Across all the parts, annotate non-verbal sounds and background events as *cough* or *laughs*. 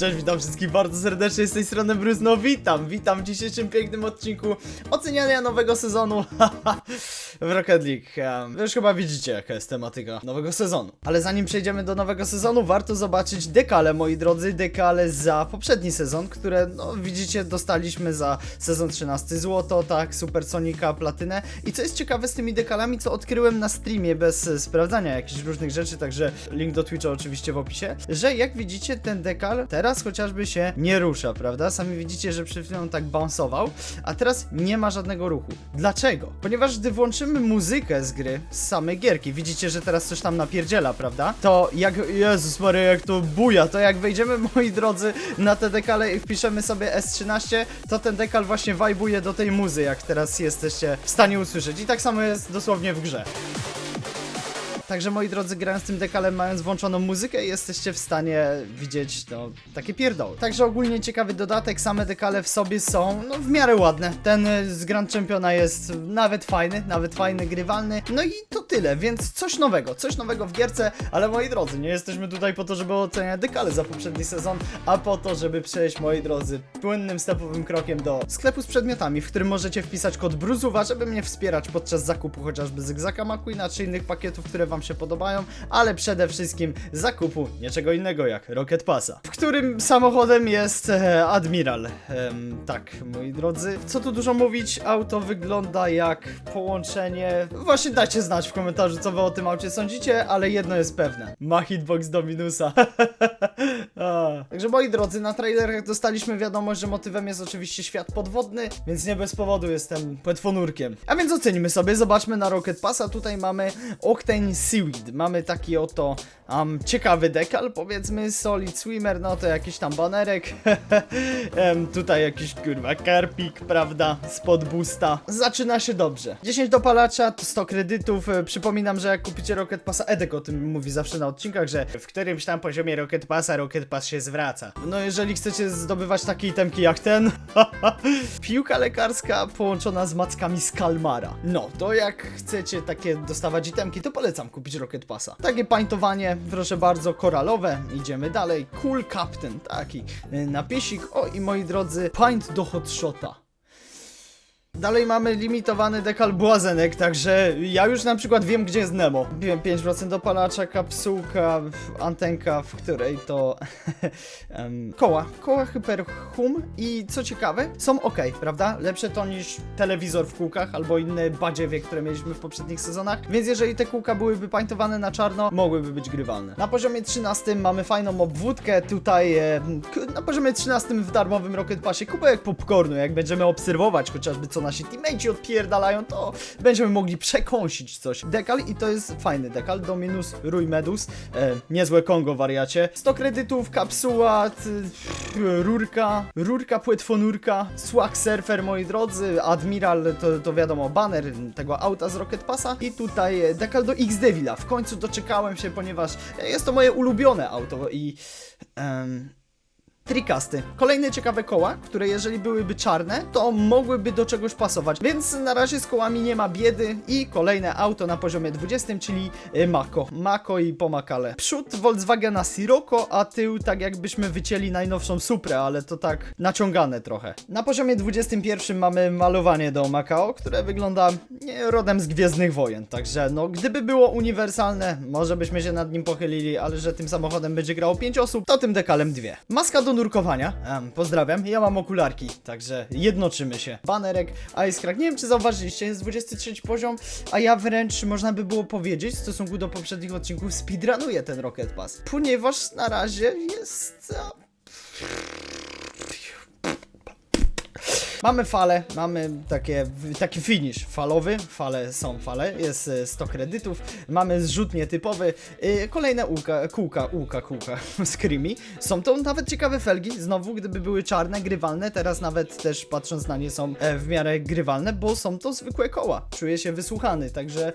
Cześć, witam wszystkich bardzo serdecznie z tej strony Bruce, no witam, witam w dzisiejszym pięknym odcinku oceniania nowego sezonu *laughs* w Rocket League. Wy już chyba widzicie jaka jest tematyka nowego sezonu. Ale zanim przejdziemy do nowego sezonu, warto zobaczyć dekale, moi drodzy, dekale za poprzedni sezon, które, no widzicie, dostaliśmy za sezon 13 złoto, tak, Supersonika, platynę. I co jest ciekawe z tymi dekalami, co odkryłem na streamie bez sprawdzania jakichś różnych rzeczy, także link do Twitcha oczywiście w opisie, że jak widzicie ten dekal teraz chociażby się nie rusza, prawda? Sami widzicie, że przed chwilą tak bounceował, a teraz nie ma żadnego ruchu. Dlaczego? Ponieważ gdy włączymy muzykę z gry, z samej gierki, widzicie, że teraz coś tam napierdziela, prawda? To jak, Jezus Maria, jak to buja, to jak wejdziemy, *laughs* moi drodzy, na te dekale i wpiszemy sobie S13, to ten dekal właśnie wajbuje do tej muzy, jak teraz jesteście w stanie usłyszeć. I tak samo jest dosłownie w grze. Także moi drodzy, grając tym dekalem, mając włączoną muzykę, jesteście w stanie widzieć, no, takie pierdoły. Także ogólnie ciekawy dodatek, same dekale w sobie są, no, w miarę ładne. Ten y, z Grand Championa jest nawet fajny, nawet fajny, grywalny. No i to tyle, więc coś nowego, coś nowego w gierce, ale moi drodzy, nie jesteśmy tutaj po to, żeby oceniać dekale za poprzedni sezon, a po to, żeby przejść, moi drodzy, płynnym, stepowym krokiem do sklepu z przedmiotami, w którym możecie wpisać kod Bruzuwa, żeby mnie wspierać podczas zakupu chociażby Zygzaka McQueena czy innych pakietów, które Wam się podobają, ale przede wszystkim zakupu niczego innego jak Rocket Passa, w którym samochodem jest e, Admiral. Tak, moi drodzy, co tu dużo mówić, auto wygląda jak połączenie. Właśnie dajcie znać w komentarzu, co Wy o tym aucie sądzicie, ale jedno jest pewne: ma hitbox do minusa. *laughs* Także moi drodzy, na trailerach dostaliśmy wiadomość, że motywem jest oczywiście świat podwodny, więc nie bez powodu jestem płetwonurkiem. A więc ocenimy sobie, zobaczmy na Rocket Passa. Tutaj mamy Octane Seaweed. Mamy taki oto um, ciekawy dekal, powiedzmy Solid Swimmer, no to jakiś tam banerek. *laughs* em, tutaj jakiś kurwa karpik, prawda, spod boosta. Zaczyna się dobrze. 10 dopalacza, to 100 kredytów. E, Przypominam, że jak kupicie Rocket Passa, Edek o tym mówi zawsze na odcinkach, że w którymś tam poziomie Rocket Passa Rocket Pass się zwraca. No jeżeli chcecie zdobywać takie itemki jak ten, *laughs* piłka lekarska połączona z mackami z Kalmara. No, to jak chcecie takie dostawać itemki, to polecam kupić Rocket Passa. Takie pańtowanie, proszę bardzo, koralowe. Idziemy dalej. Cool Captain, taki y, napisik. O i moi drodzy, paint do hotshota. Dalej mamy limitowany dekal błazenek, także ja już na przykład wiem, gdzie jest Nemo. Wiem 5% dopalacza, kapsułka, antenka, w której to *laughs* koła, koła Hyperhum i co ciekawe, są ok, prawda? Lepsze to niż telewizor w kółkach albo inne badziewie, które mieliśmy w poprzednich sezonach, więc jeżeli te kółka byłyby paintowane na czarno, mogłyby być grywalne. Na poziomie 13 mamy fajną obwódkę, tutaj e, na poziomie 13 w darmowym Rocket Passie kubek popcornu, jak będziemy obserwować chociażby co nasi teammate'ci odpierdalają, to będziemy mogli przekąsić coś. Dekal i to jest fajny dekal, Dominus Rój Medus, e, niezłe Kongo wariacie. 100 kredytów, kapsuła, rurka, rurka płetwonurka, swag surfer moi drodzy, admiral to, to wiadomo banner tego auta z Rocket Passa i tutaj e, dekal do X Devila. W końcu doczekałem się, ponieważ jest to moje ulubione auto i... em, Trikasty. Kolejne ciekawe koła, które jeżeli byłyby czarne, to mogłyby do czegoś pasować. Więc na razie z kołami nie ma biedy i kolejne auto na poziomie 20, czyli y, Mako. Mako i Pomakale. Przód Volkswagena Sirocco, a tył tak jakbyśmy wycięli najnowszą Suprę, ale to tak naciągane trochę. Na poziomie 21 mamy malowanie do Macao, które wygląda rodem z Gwiezdnych Wojen. Także no, gdyby było uniwersalne, może byśmy się nad nim pochylili, ale że tym samochodem będzie grało 5 osób, to tym dekalem dwie. Maska do nurkowania. Em, pozdrawiam, ja mam okularki, także jednoczymy się. Banerek, Ice Crack. Nie wiem, czy zauważyliście, jest 23 poziom, a ja wręcz można by było powiedzieć w stosunku do poprzednich odcinków speedrunuję ten Rocket Pass, ponieważ na razie jest... e, Mamy fale, mamy takie, taki finish falowy, fale są fale, jest e, 100 kredytów, mamy zrzut nietypowy, yy, kolejne łuka, kółka, łuka, kółka, *laughs* screamy, są to nawet ciekawe felgi, znowu gdyby były czarne, grywalne, teraz nawet też patrząc na nie są e, w miarę grywalne, bo są to zwykłe koła, czuję się wysłuchany, także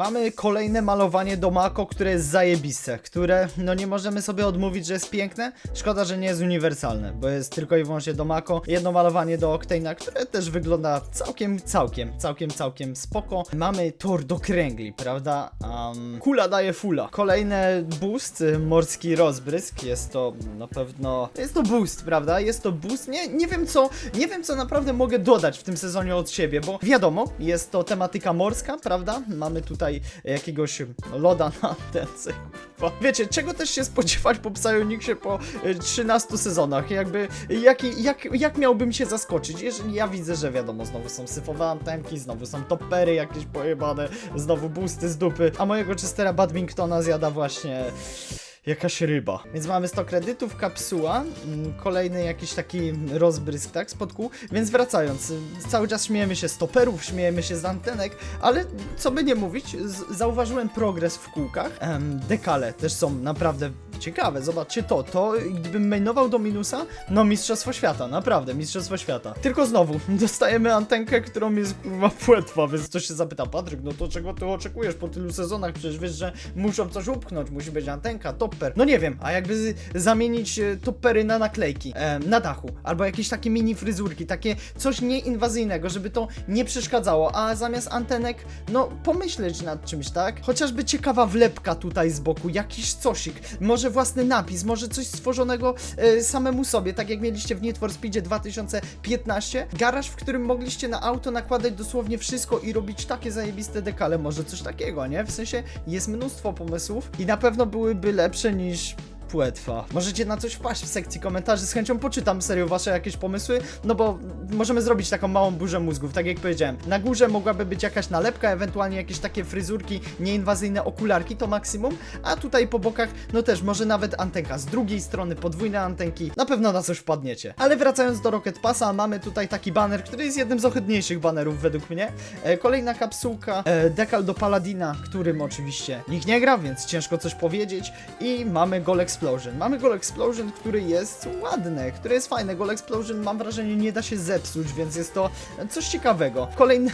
Mamy kolejne malowanie domako, które jest zajebiste, które no nie możemy sobie odmówić, że jest piękne. Szkoda, że nie jest uniwersalne, bo jest tylko i wyłącznie domako. Jedno malowanie do Octane'a, które też wygląda całkiem, całkiem, całkiem, całkiem spoko. Mamy tor do kręgli, prawda? Um, kula daje fula. Kolejny boost, y, morski rozbrysk. Jest to na pewno... Jest to boost, prawda? Jest to boost. Nie, nie wiem co, nie wiem co naprawdę mogę dodać w tym sezonie od siebie, bo wiadomo, jest to tematyka morska, prawda? Mamy tutaj jakiegoś loda na tence. kurwa. Wiecie, czego też się spodziewać po Psyoniksie po y, 13 sezonach? Jakby, jaki, jak, jak miałbym się zaskoczyć? Jeżeli ja widzę, że wiadomo, znowu są syfowe antenki, znowu są topery jakieś pojebane, znowu boosty z dupy, a mojego Chestera Badmingtona zjada właśnie jakaś ryba. Więc mamy 100 kredytów, kapsuła, mm, kolejny jakiś taki rozbrysk, tak, spod kół. Więc wracając, cały czas śmiejemy się z toperów, śmiejemy się z antenek, ale co by nie mówić, zauważyłem progres w kółkach. Dekale też są naprawdę ciekawe, zobaczcie to, to gdybym mainował do minusa, no mistrzostwo świata, naprawdę, mistrzostwo świata. Tylko znowu, *laughs* dostajemy antenkę, którą jest kurwa płetwa, więc ktoś się zapyta, Patryk, no to czego ty oczekujesz po tylu sezonach? Przecież wiesz, że muszą coś upchnąć, musi być antenka, topper. No nie wiem, a jakby zamienić e, toppery na naklejki e, na dachu, albo jakieś takie mini fryzurki, takie coś nieinwazyjnego, żeby to nie przeszkadzało, a zamiast antenek, no pomyśleć nad czymś, tak? Chociażby ciekawa wlepka tutaj z boku, jakiś cosik, może własny napis, może coś stworzonego e, samemu sobie, tak jak mieliście w Need for Speedzie 2015, garaż, w którym mogliście na auto nakładać dosłownie wszystko i robić takie zajebiste dekale, może coś takiego, nie? W sensie jest mnóstwo pomysłów i na pewno byłyby lepsze niż płetwa. Możecie na coś wpaść w sekcji komentarzy, z chęcią poczytam serio wasze jakieś pomysły, no bo możemy zrobić taką małą burzę mózgów, tak jak powiedziałem. Na górze mogłaby być jakaś nalepka, ewentualnie jakieś takie fryzurki, nieinwazyjne okularki, to maksimum, a tutaj po bokach, no też może nawet antenka z drugiej strony, podwójne antenki, na pewno na coś wpadniecie. Ale wracając do Rocket Passa, mamy tutaj taki baner, który jest jednym z ohydniejszych banerów według mnie. E, kolejna kapsułka, e, dekal do Paladina, którym oczywiście nikt nie gra, więc ciężko coś powiedzieć i mamy Goal Explosion. Mamy Goal Explosion, który jest ładny, który jest fajny. Goal Explosion mam wrażenie nie da się zepsuć, więc jest to coś ciekawego. Kolejna,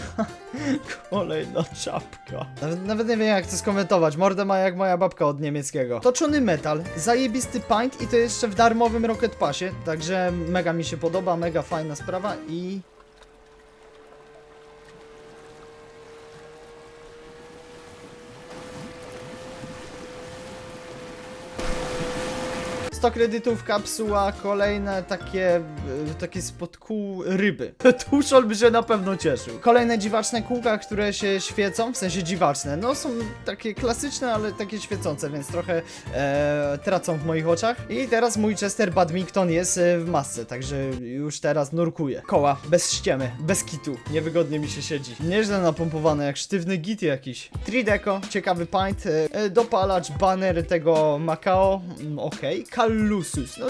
*laughs* kolejna czapka. Nawet, nawet nie wiem jak to skomentować. Mordę ma jak moja babka od niemieckiego. Toczony metal, zajebisty paint i to jeszcze w darmowym Rocket Passie, także mega mi się podoba, mega fajna sprawa i 100 kredytów, kapsuła, kolejne takie, e, takie spod kół ryby. *laughs* Tuszol by się na pewno cieszył. Kolejne dziwaczne kółka, które się świecą, w sensie dziwaczne. No są takie klasyczne, ale takie świecące, więc trochę e, tracą w moich oczach. I teraz mój Chester Badminton jest e, w masce, także już teraz nurkuję. Koła, bez ściemy, bez kitu. Niewygodnie mi się siedzi. Nieźle napompowane, jak sztywny git jakiś. 3 ciekawy paint, e, e, dopalacz, banner tego Macao, mm, okej. Kallusus, no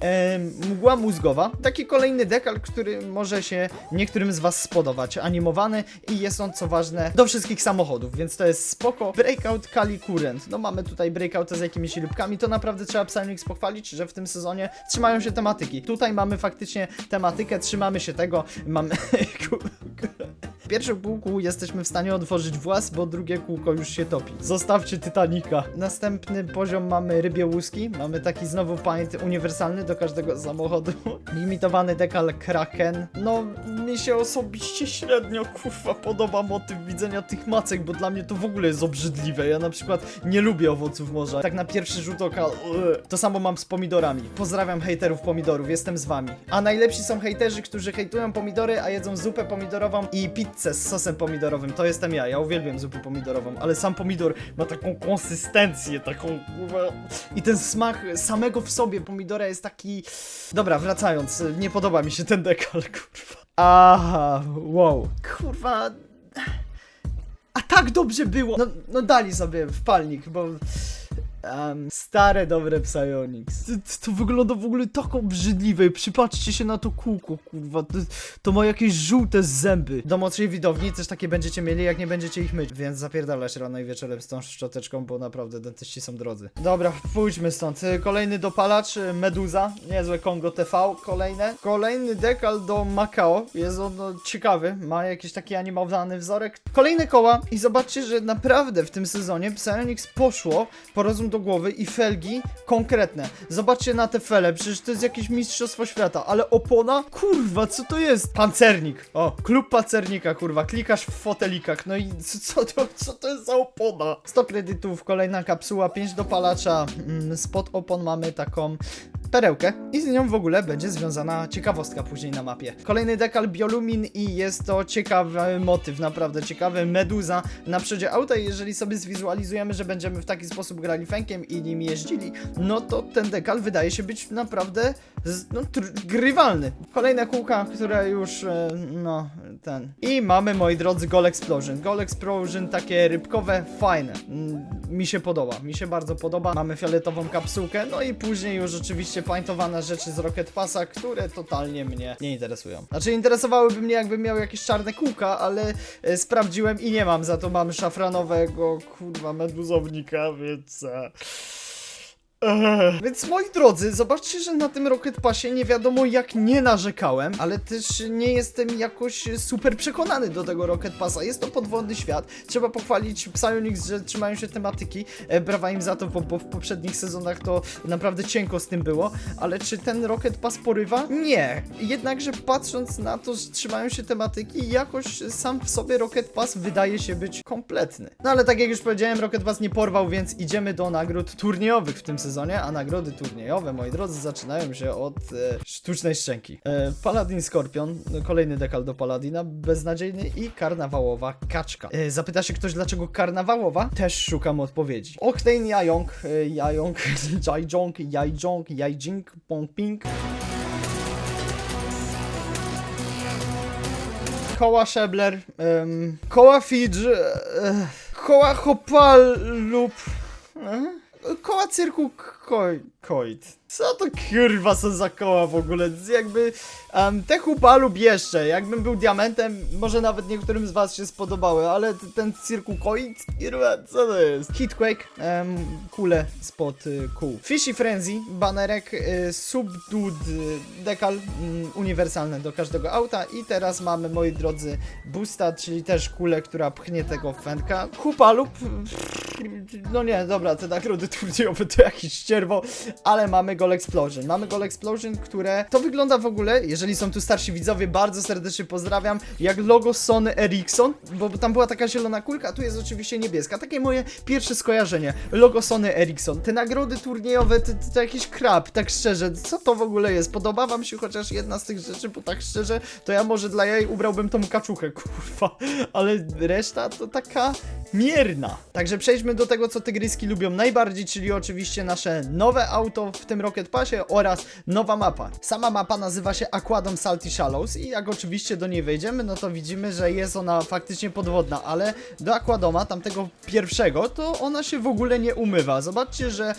Em, mgła mózgowa. Taki kolejny dekal, który może się niektórym z Was spodobać. Animowany i jest on, co ważne, do wszystkich samochodów, więc to jest spoko. Breakout Kali Current. No mamy tutaj breakouty z jakimiś lubkami. To naprawdę trzeba Psyonix pochwalić, że w tym sezonie trzymają się tematyki. Tutaj mamy faktycznie tematykę, trzymamy się tego. Mamy... *laughs* W pierwszym kółku jesteśmy w stanie otworzyć włas, bo drugie kółko już się topi. Zostawcie Titanica. Następny poziom mamy rybie łuski. Mamy taki znowu paint uniwersalny do każdego samochodu. *laughs* Limitowany dekal Kraken. No, mi się osobiście średnio, kurwa, podoba motyw widzenia tych macek, bo dla mnie to w ogóle jest obrzydliwe. Ja na przykład nie lubię owoców morza. Tak na pierwszy rzut oka, to samo mam z pomidorami. Pozdrawiam hejterów pomidorów, jestem z wami. A najlepsi są hejterzy, którzy hejtują pomidory, a jedzą zupę pomidorową i pizzę z sosem pomidorowym. To jestem ja, ja uwielbiam zupę pomidorową, ale sam pomidor ma taką konsystencję, taką kurwa... I ten smak samego w sobie pomidora jest taki... Dobra, wracając, nie podoba mi się ten dekal, *laughs* kurwa. Aha, wow. Kurwa... A tak dobrze było! No, no dali sobie w palnik, bo... Em, stare, dobre Psyonix. To, to wygląda w ogóle tak obrzydliwe. Przypatrzcie się na to kółko, kurwa. To, to ma jakieś żółte zęby. Do młodszej widowni też takie będziecie mieli, jak nie będziecie ich myć. Więc zapierdalać rano i wieczorem z tą szczoteczką, bo naprawdę dentyści są drodzy. Dobra, pójdźmy stąd. Y, Kolejny dopalacz, y, Meduza. Niezłe Kongo TV. Kolejne. Kolejny dekal do Macao. Jest on no, ciekawy. Ma jakiś taki animowany wzorek. Kolejne koła. I zobaczcie, że naprawdę w tym sezonie Psyonix poszło po rozum do głowy i felgi konkretne. Zobaczcie na te fele. Przecież to jest jakieś mistrzostwo świata. Ale opona? Kurwa, co to jest? Pancernik. O, klub pancernika, kurwa. Klikasz w fotelikach. No i co, co, to, co to jest za opona? 100 kredytów, kolejna kapsuła, 5 dopalacza. Mm, spod opon mamy taką perełkę i z nią w ogóle będzie związana ciekawostka później na mapie. Kolejny dekal Biolumin i jest to ciekawy motyw, naprawdę ciekawy. Meduza na przodzie auta jeżeli sobie zwizualizujemy, że będziemy w taki sposób grali fenkiem i nim jeździli, no to ten dekal wydaje się być naprawdę z, no, grywalny. Kolejna kółka, która już, e, no, ten. I mamy, moi drodzy, Goal Explosion. Goal Explosion takie rybkowe, fajne. Mm, Mi się podoba, mi się bardzo podoba. Mamy fioletową kapsułkę, no i później już oczywiście paintowane rzeczy z Rocket Passa, które totalnie mnie nie interesują. Znaczy interesowałyby mnie jakbym miał jakieś czarne kółka, ale e, sprawdziłem i nie mam, za to mam szafranowego, kurwa, meduzownika, więc... E... Więc moi drodzy, zobaczcie, że na tym Rocket Passie nie wiadomo jak nie narzekałem, ale też nie jestem jakoś super przekonany do tego Rocket Passa. Jest to podwodny świat. Trzeba pochwalić Psyonix, że trzymają się tematyki. E, brawa im za to, bo, bo w poprzednich sezonach to naprawdę cienko z tym było. Ale czy ten Rocket Pass porywa? Nie. Jednakże patrząc na to, że trzymają się tematyki, jakoś sam w sobie Rocket Pass wydaje się być kompletny. No ale tak jak już powiedziałem, Rocket Pass nie porwał, więc idziemy do nagród turniejowych w tym sezonie, a nagrody turniejowe, moi drodzy, zaczynają się od e, sztucznej szczęki. E, Paladin Skorpion, kolejny dekal do Paladina, beznadziejny i karnawałowa kaczka. E, zapyta się ktoś, dlaczego karnawałowa? Też szukam odpowiedzi. Octane Jajong, e, Jajong, *laughs* Jajong, Jajong, Jajing, Pongping. Koła Szebler, em, koła Fidż, e, koła Hopal lub... E? Koła cyrku koi, koit. Co to kurwa są za koła w ogóle? Jakby um, te chupa lub jeszcze, jakbym był diamentem, może nawet niektórym z was się spodobały, ale ten cyrku koit, kurwa, co to jest? Hitquake, um, kule spod y, kół. Fishy Frenzy, banerek, y, subdude, y, dekal uniwersalny do każdego auta i teraz mamy, moi drodzy, boosta, czyli też kulę, która pchnie tego fenka. Kupa lub no nie, dobra, te nagrody turniejowe to jakiś ścierwo, ale mamy Goal Explosion. Mamy Goal Explosion, które to wygląda w ogóle, jeżeli są tu starsi widzowie, bardzo serdecznie pozdrawiam, jak logo Sony Ericsson, bo tam była taka zielona kulka, a tu jest oczywiście niebieska. Takie moje pierwsze skojarzenie. Logo Sony Ericsson. Te nagrody turniejowe to, to, to jakiś krab, tak szczerze. Co to w ogóle jest? Podoba wam się chociaż jedna z tych rzeczy, bo tak szczerze, to ja może dla jej ubrałbym tą kaczuchę, *laughs* kurwa. Ale reszta to taka mierna. Także przejdźmy do tego, co tygryski lubią najbardziej, czyli oczywiście nasze nowe auto w tym Rocket Passie oraz nowa mapa. Sama mapa nazywa się Aquadom Salty Shallows i jak oczywiście do niej wejdziemy, no to widzimy, że jest ona faktycznie podwodna, ale do Aquadoma, tamtego pierwszego, to ona się w ogóle nie umywa. Zobaczcie, że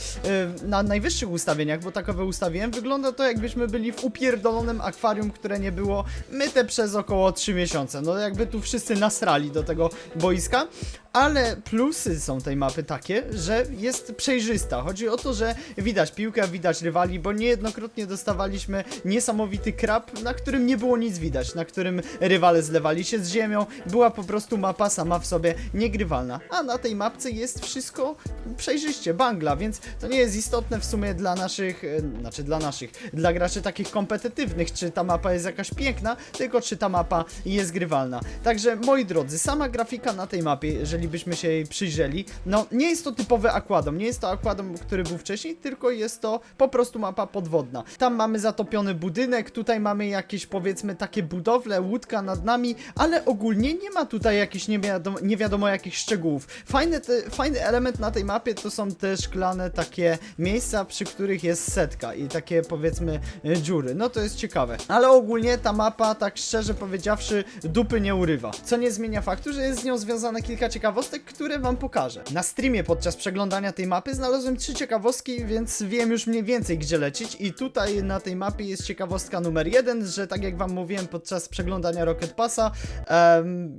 y, na najwyższych ustawieniach, bo takowe ustawiłem, wygląda to jakbyśmy byli w upierdolonym akwarium, które nie było myte przez około 3 miesiące. No jakby tu wszyscy nasrali do tego boiska. Ale plusy są tej mapy takie, że jest przejrzysta. Chodzi o to, że widać piłkę, widać rywali, bo niejednokrotnie dostawaliśmy niesamowity krab, na którym nie było nic widać, na którym rywale zlewali się z ziemią. Była po prostu mapa sama w sobie niegrywalna. A na tej mapce jest wszystko przejrzyście, bangla, więc to nie jest istotne w sumie dla naszych, e, znaczy dla naszych, dla graczy takich kompetytywnych, czy ta mapa jest jakaś piękna, tylko czy ta mapa jest grywalna. Także moi drodzy, sama grafika na tej mapie, jeżeli byśmy się jej przyjrzeli, no nie jest to typowy Aquadom, nie jest to Aquadom, który był wcześniej, tylko jest to po prostu mapa podwodna. Tam mamy zatopiony budynek, tutaj mamy jakieś powiedzmy takie budowle, łódka nad nami, ale ogólnie nie ma tutaj jakichś nie wiadomo, nie wiadomo jakich szczegółów. Fajny, te, fajny element na tej mapie to są te szklane takie miejsca, przy których jest setka i takie powiedzmy dziury. No to jest ciekawe. Ale ogólnie ta mapa, tak szczerze powiedziawszy, dupy nie urywa. Co nie zmienia faktu, że jest z nią związane kilka ciekawych ciekawostek, które wam pokażę. Na streamie podczas przeglądania tej mapy znalazłem trzy ciekawostki, więc wiem już mniej więcej gdzie lecieć i tutaj na tej mapie jest ciekawostka numer jeden, że tak jak wam mówiłem podczas przeglądania Rocket Passa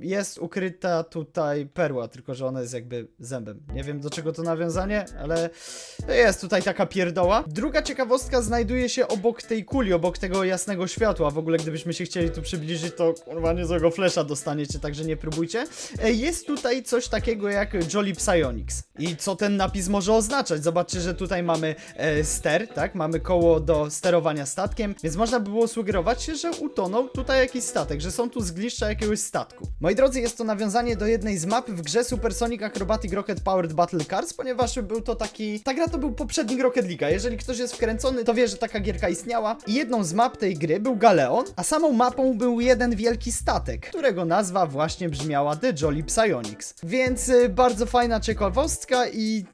jest ukryta tutaj perła, tylko że ona jest jakby zębem. Nie wiem do czego to nawiązanie, ale jest tutaj taka pierdoła. Druga ciekawostka znajduje się obok tej kuli, obok tego jasnego światła. W ogóle gdybyśmy się chcieli tu przybliżyć, to kurwa niezłego flesza dostaniecie, także nie próbujcie. E, Jest tutaj coś takiego jak Jolly Psionics. I co ten napis może oznaczać? Zobaczcie, że tutaj mamy e, ster, tak? Mamy koło do sterowania statkiem, więc można by było sugerować się, że utonął tutaj jakiś statek, że są tu zgliszcza jakiegoś statku. Moi drodzy, jest to nawiązanie do jednej z map w grze Supersonic Acrobatic Rocket Powered Battle Cars, ponieważ był to taki... Ta gra to był poprzednik Rocket League'a. Jeżeli ktoś jest wkręcony, to wie, że taka gierka istniała. I jedną z map tej gry był Galeon, a samą mapą był jeden wielki statek, którego nazwa właśnie brzmiała The Jolly Psionics. Więc y, bardzo fajna ciekawostka i...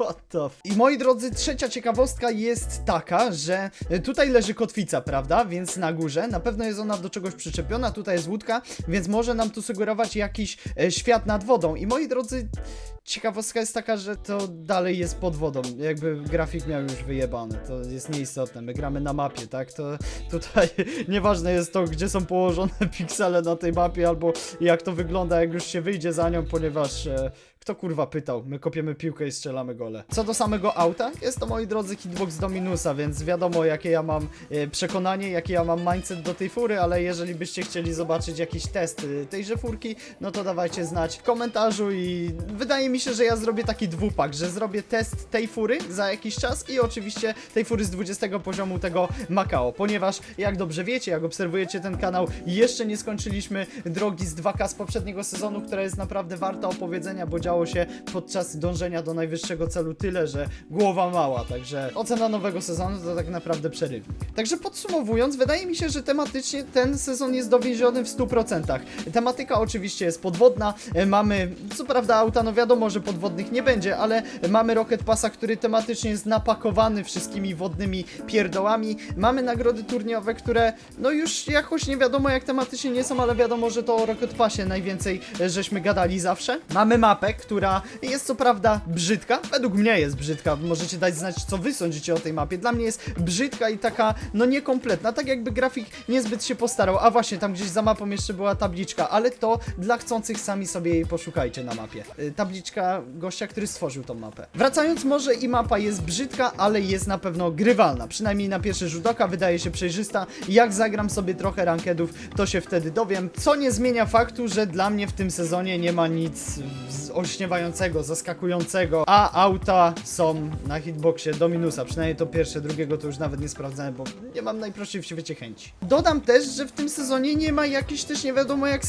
What the f- I moi drodzy, trzecia ciekawostka jest taka, że tutaj leży kotwica, prawda? Więc na górze na pewno jest ona do czegoś przyczepiona. Tutaj jest łódka, więc może nam tu sugerować jakiś e, świat nad wodą. I moi drodzy, ciekawostka jest taka, że to dalej jest pod wodą. Jakby grafik miał już wyjebany, to jest nieistotne. My gramy na mapie, tak? To tutaj *laughs* nieważne jest to, gdzie są położone *laughs* piksele na tej mapie, albo jak to wygląda, jak już się wyjdzie za nią, ponieważ. E, kto kurwa pytał? My kopiemy piłkę i strzelamy gole. Co do samego auta, jest to moi drodzy hitbox do minusa, więc wiadomo jakie ja mam e, przekonanie, jaki ja mam mindset do tej fury, ale jeżeli byście chcieli zobaczyć jakiś test e, tejże furki, no to dawajcie znać w komentarzu i wydaje mi się, że ja zrobię taki dwupak, że zrobię test tej fury za jakiś czas i oczywiście tej fury z 20 poziomu tego Macao, ponieważ jak dobrze wiecie, jak obserwujecie ten kanał, jeszcze nie skończyliśmy drogi z 2K z poprzedniego sezonu, która jest naprawdę warta opowiedzenia, bo działo się podczas dążenia do najwyższego celu tyle, że głowa mała, także ocena nowego sezonu to tak naprawdę przerywnik. Także podsumowując, wydaje mi się, że tematycznie ten sezon jest dowieziony w 100%. Tematyka oczywiście jest podwodna, e, mamy, co prawda auta, no wiadomo, że podwodnych nie będzie, ale mamy Rocket Passa, który tematycznie jest napakowany wszystkimi wodnymi pierdołami. Mamy nagrody turniejowe, które no już jakoś nie wiadomo jak tematycznie nie są, ale wiadomo, że to o Rocket Passie najwięcej e, żeśmy gadali zawsze. Mamy mapę, która jest co prawda brzydka, według mnie jest brzydka, możecie dać znać co wy sądzicie o tej mapie. Dla mnie jest brzydka i taka no niekompletna, tak jakby grafik niezbyt się postarał. A właśnie, tam gdzieś za mapą jeszcze była tabliczka, ale to dla chcących sami sobie jej poszukajcie na mapie. Y, Tabliczka gościa, który stworzył tą mapę. Wracając, może i mapa jest brzydka, ale jest na pewno grywalna. Przynajmniej na pierwszy rzut oka wydaje się przejrzysta. Jak zagram sobie trochę rankedów, to się wtedy dowiem. Co nie zmienia faktu, że dla mnie w tym sezonie nie ma nic z- olśniewającego, zaskakującego, a auta są na hitboxie do minusa. Przynajmniej to pierwsze, drugiego to już nawet nie sprawdzałem, bo nie mam najprościej w świecie chęci. Dodam też, że w tym sezonie nie ma jakichś też nie wiadomo jak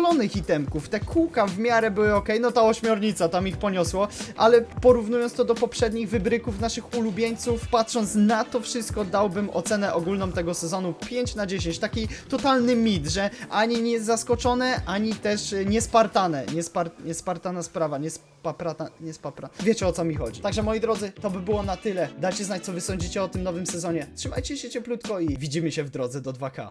sp***lonych itemków. Te kółka w miarę były ok, no ta ośmiornica tam ich poniosło, ale porównując to do poprzednich wybryków naszych ulubieńców, patrząc na to wszystko, dałbym ocenę ogólną tego sezonu 5 na 10. Taki totalny mit, że ani nie zaskoczone, ani też e, niespartane. Niespar niespartana sprawa, niespaprata, niespapra. Wiecie o co mi chodzi. Także moi drodzy, to by było na tyle. Dajcie znać, co wy sądzicie o tym nowym sezonie. Trzymajcie się cieplutko i widzimy się w drodze do 2K.